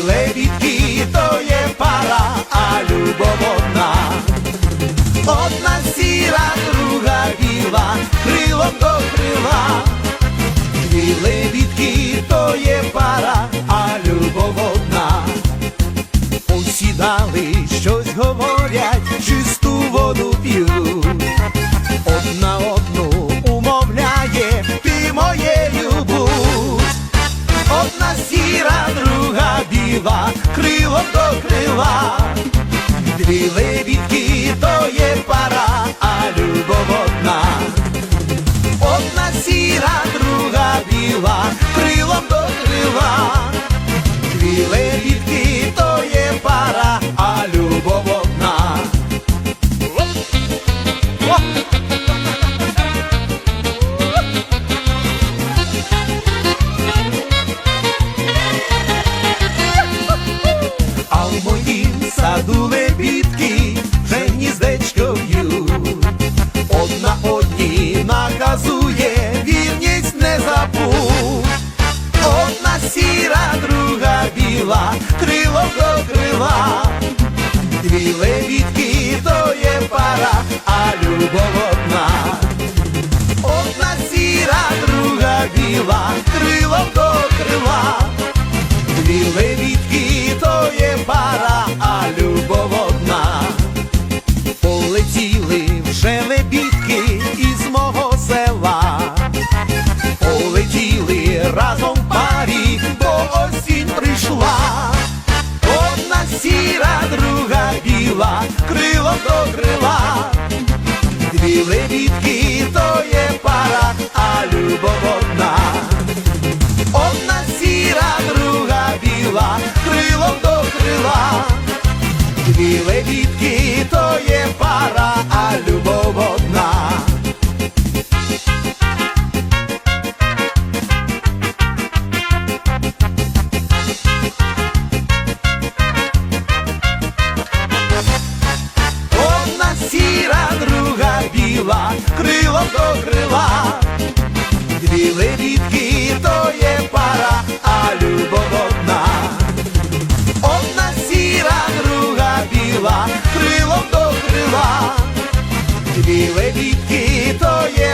лебідки, то є пара, а любов одна. Одна сіра, друга біла, крило до крила. Дві лебідки, то є пара, а любов одна. Усідали, щось говорять, чисту воду п'ють. do leão. Кредитки то є пара, а любов. крила, дві лебідки то є пара, а любов одна. Одна сіра, друга біла, крило до крила, дві лебідки то є.